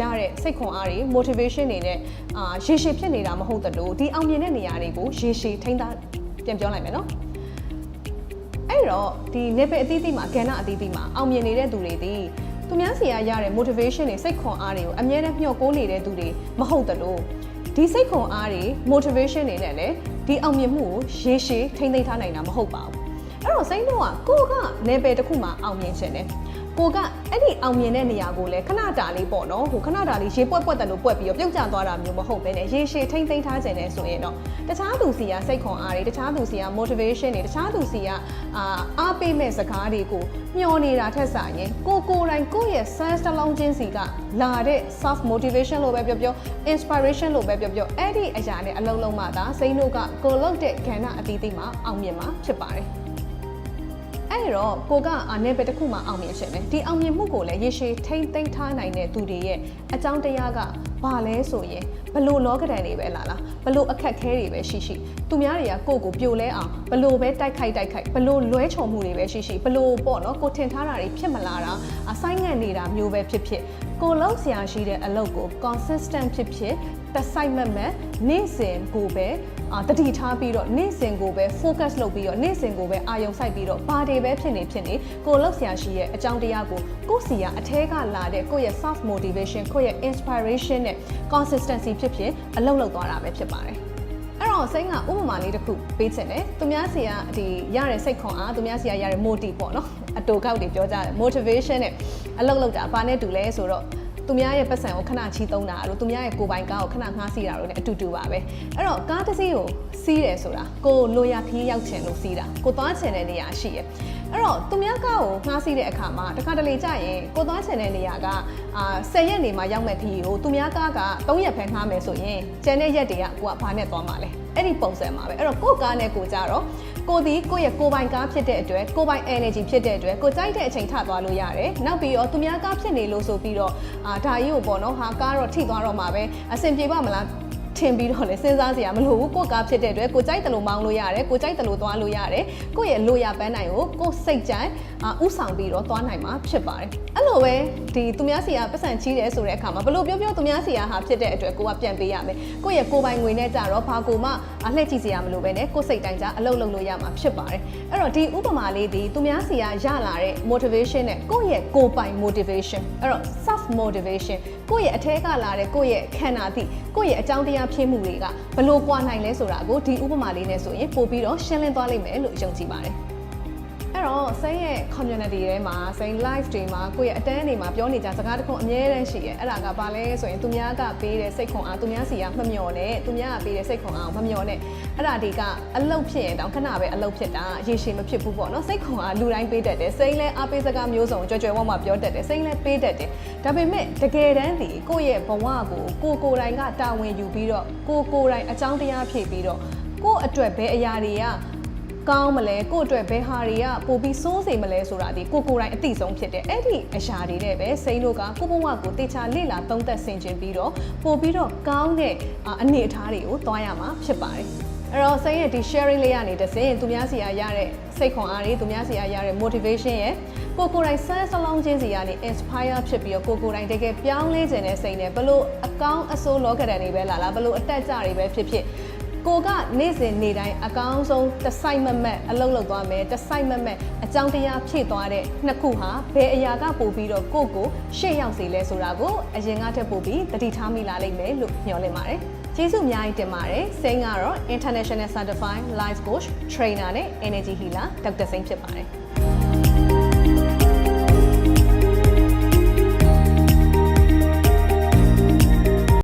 ရတဲ့စိတ်ခွန်အားတွေ motivation တွေနဲ့အာရေရှည်ဖြစ်နေတာမဟုတ်တလို့ဒီအောင်မြင်တဲ့နေရာတွေကိုရေရှည်ထိန်းသားပြန်ပြောလိုက်မယ်နော်အဲ့တော့ဒီ level အသီးသီးမှာကဏ္ဍအသီးသီးမှာအောင်မြင်နေတဲ့သူတွေဒီသူများစီကရတဲ့ motivation တွေစိတ်ခွန်အားတွေကိုအမြဲတမ်းမျှော်ကိုးနေတဲ့သူတွေမဟုတ်တလို့ဒီစိတ်ခွန်အားတွေ motivation တွေနဲ့လည်းဒီအောင်မြင်မှုကိုရေရှည်ထိန်းသိမ်းထားနိုင်တာမဟုတ်ပါဘူး အဲ့တော့စိတ်တော့ကကိုက level တစ်ခုမှာအောင်မြင်ခြင်းတယ်ကိုကအဲ့ဒီအောင်မြင်တဲ့နေရာကိုလည်းခဏတာလေးပေါ့နော်ဟိုခဏတာလေးရေပွက်ပွက်တယ်လို့ပွက်ပြီးတော့ပြုတ်ကျသွားတာမျိုးမဟုတ်ဘဲနဲ့ရေရှည်ထိမ့်သိမ်းထားခြင်းနဲ့ဆိုရင်တော့တခြားသူစီကစိတ်ခွန်အားတွေတခြားသူစီက motivation တွေတခြားသူစီကအာအားပေးမဲ့စကားတွေကိုမျှော်နေတာထက်စာရင်ကိုကိုယ်တိုင်ကိုယ့်ရဲ့ sense တစ်လုံးချင်းစီကလာတဲ့ self motivation လို့ပဲပြောပြော inspiration လို့ပဲပြောပြောအဲ့ဒီအရာနဲ့အလုံးလုံးမှသာစိတ်တို့ကကိုလုတ်တဲ့ကဏ္ဍအသီးသီးမှာအောင်မြင်မှာဖြစ်ပါတယ် အဲ့တော့ကိုကအနယ်ပယ်တစ်ခုမှအောင်မြင်ရှင်တယ်ဒီအောင်မြင်မှုကိုလည်းရေရှည်ထိမ့်သိမ့်ထားနိုင်တဲ့သူတွေရဲ့အကြောင်းတရားကဘာလဲဆိုရင်ဘလို့လောကဒဏ်တွေပဲလာလားဘလို့အခက်ခဲတွေပဲရှိရှိသူများတွေကကိုယ့်ကိုပြိုလဲအောင်ဘလို့ပဲတိုက်ခိုက်တိုက်ခိုက်ဘလို့လွဲချော်မှုတွေပဲရှိရှိဘလို့ပေါ့နော်ကိုထင်ထားတာတွေဖြစ်မလာတာအဆိုင်ငံ့နေတာမျိုးပဲဖြစ်ဖြစ်ကိုလောက်ဆရာရှိတဲ့အလုပ်ကို consistent ဖြစ်ဖြစ်တစိုက်မက်မက်နေ့စဉ်ကိုပဲ အာတတိထားပြီးတော့နေ့စဉ်ကိုပဲ focus လုပ်ပြီးတော့နေ့စဉ်ကိုပဲအာရုံစိုက်ပြီးတော့ဘာတွေပဲဖြစ်နေဖြစ်နေကိုလောက်ဆရာရှိရဲ့အကြောင်းတရားကိုကိုယ့်စီကအထဲကလာတဲ့ကိုယ့်ရဲ့ self motivation ကိုယ့်ရဲ့ inspiration နဲ့ consistency ဖြစ်ဖြစ်အလုပ်လုပ်သွားတာပဲဖြစ်ပါတယ်အဲ့တော့စိတ်ကဥပမာလေးတစ်ခုပေးချင်တယ်သူများစီကဒီရတဲ့စိတ်ခွန်အားသူများစီကရတဲ့ motive ပေါ့နော်အတူကောက်တွေပြောကြတယ် motivation နဲ့အလုပ်လုပ်တာဘာနဲ့တူလဲဆိုတော့ သူများရဲ့ပတ်စံကိုခဏချီးသုံးတာတို့သူများရဲ့ကိုယ်ပိုင်ကားကိုခဏငှားစီးတာတို့ ਨੇ အတူတူပါပဲအဲ့တော့ကားတစ်စီးကိုစီးတယ်ဆိုတာကိုလိုရာခီးရောက်ချင်လို့စီးတာကိုသွားချင်တဲ့နေရာရှိရဲ့အဲ့တော့သူများကားကိုငှားစီးတဲ့အခါမှာတခါတလေကြာရင်ကိုသွားချင်တဲ့နေရာကအာ10ရက်နေမှရောက်မဲ့ခီးကိုသူများကားက3ရက်ပဲငှားမယ်ဆိုရင်ကျန်တဲ့ရက်တွေကကိုကဘာနဲ့သွားမှာလဲအဲ့ဒီပုံစံမှာပဲအဲ့တော့ကိုကားနဲ့ကိုကြတော့ ကိုဒီကိုရဲ့ကိုပိုင်ကားဖြစ်တဲ့အတွက်ကိုပိုင် energy ဖြစ်တဲ့အတွက်ကိုကြိုက်တဲ့အချိန်ထသွားလို့ရတယ်နောက်ပြီးတော့သူများကားဖြစ်နေလို့ဆိုပြီးတော့အာဒါကြီးကိုပေါ့နော်ဟာကားတော့ထိသွားတော့မှာပဲအဆင်ပြေပါမလား ထင်ပြီးတော့လေစဉ်းစားစရာမလိုဘူးကိုကားဖြစ်တဲ့အတွက်ကိုကြိုက်တယ်လို့မောင်းလို့ရတယ်ကိုကြိုက်တယ်လို့သွားလို့ရတယ်ကိုရဲ့လိုရပန်းနိုင်ကိုကိုစိတ်ကြိုက်အာဥဆောင်ပြီးတော့သွားနိုင်မှာဖြစ်ပါတယ်အဲ့လိုပဲဒီသူများစီကပတ်စံချီးတယ်ဆိုတဲ့အခါမှာဘလို့ပြောပြောသူများစီကဟာဖြစ်တဲ့အတွက်ကိုကပြန်ပေးရမယ်ကိုရဲ့ကိုပိုင်ငွေနဲ့ကြတော့ဘာကိုမှအလှည့်ကြည့်စရာမလိုပဲနဲ့ကိုစိတ်တိုင်းကြအလုပ်လုပ်လို့ရမှာဖြစ်ပါတယ်အဲ့တော့ဒီဥပမာလေးဒီသူများစီကရလာတဲ့ motivation နဲ့ကိုရဲ့ကိုပိုင် motivation အဲ့တော့ self motivation ကိုယ့်ရဲ့အထဲကလာတဲ့ကိုယ့်ရဲ့ခန္ဓာသည့်ကိုယ့်ရဲ့အကြောင်းတရားဖြစ်မှုတွေကဘလို့ကွာနိုင်လဲဆိုတာကိုဒီဥပမာလေးနဲ့ဆိုရင်ပို့ပြီးတော့ရှင်းလင်းသွားလိမ့်မယ်လို့ယုံကြည်ပါတယ် အဲ့တော့စိတ်ရဲ့ community ထဲမှာစိတ် live တွေမှာကိုယ့်ရဲ့အတန်းတွေမှာပြောနေကြစကားတစ်ခုအများတန်းရှိရဲ့အဲ့ဒါကဘာလဲဆိုရင်သူများကပေးတဲ့စိတ်ခွန်အားသူများစီကမမျော်နဲ့သူများကပေးတဲ့စိတ်ခွန်အားကိုမမျော်နဲ့အဲ့ဒါဒီကအလုတ်ဖြစ်ရင်တောင်ခဏပဲအလုတ်ဖြစ်တာရေရှည်မဖြစ်ဘူးပေါ့နော်စိတ်ခွန်အားလူတိုင်းပေးတတ်တယ်စိတ်လည်းအားပေးစကားမျိုးစုံကြွယ်ကြွယ်ဝဝပြောတတ်တယ်စိတ်လည်းပေးတတ်တယ်ဒါပေမဲ့တကယ်တမ်းဒီကိုယ့်ရဲ့ဘဝကိုကိုကိုယ်တိုင်ကတာဝန်ယူပြီးတော့ကိုကိုယ်တိုင်အကြောင်းတရားဖြည့်ပြီးတော့ကိုယ့်အတွက်ဘယ်အရာတွေက ကောင်းမလဲကိုယ့်အတွက်ဘယ်ဟာတွေကပိုပြီးစိုးစေမလဲဆိုတာဒီကိုကိုယ်တိုင်အသိဆုံးဖြစ်တယ်အဲ့ဒီအရာတွေတဲ့ပဲစိတ်တို့ကကိုယ့်ဘဝကိုတေချာလေ့လာသုံးသပ်ဆင်ခြင်ပြီးတော့ပိုပြီးတော့ကောင်းတဲ့အာအနေအထားတွေကိုတွားရမှာဖြစ်ပါတယ်အဲ့တော့စိတ်ရဲ့ဒီ sharing လေးကနေတဆင်သူများစီရရတဲ့စိတ်ခွန်အားတွေသူများစီရရတဲ့ motivation ရဲ့ကိုကိုယ်တိုင်ဆန်းစလုံးချင်းစီကနေ inspire ဖြစ်ပြီးတော့ကိုကိုယ်တိုင်တကယ်ပြောင်းလဲခြင်းတဲ့စိတ်နဲ့ဘလို့အကောင်းအဆိုးလောကဒဏ်တွေပဲလာလာဘလို့အတက်ကြတွေပဲဖြစ်ဖြစ် ကိုကနေ့စဉ်နေ့တိုင်းအကောင်းဆုံးတစ်ဆိုင်မမက်အလုပ်လုပ်သွားမယ်တစ်ဆိုင်မမက်အကြောင်းတရားဖြည့်သွားတဲ့နှစ်ခုဟာဘယ်အရာကပို့ပြီးတော့ကိုကိုရှေ့ရောက်စေလဲဆိုတာကိုအရင်ကထပ်ပို့ပြီးတတိထားမိလာလိမ့်မယ်လို့ညွှန်လင့်ပါတယ်ကျေးဇူးအများကြီးတင်ပါတယ်။စိန်ကတော့ International Certified Life Coach Trainer နဲ့ Energy Healer ဒေါက်တာစိန်ဖြစ်ပါတယ်။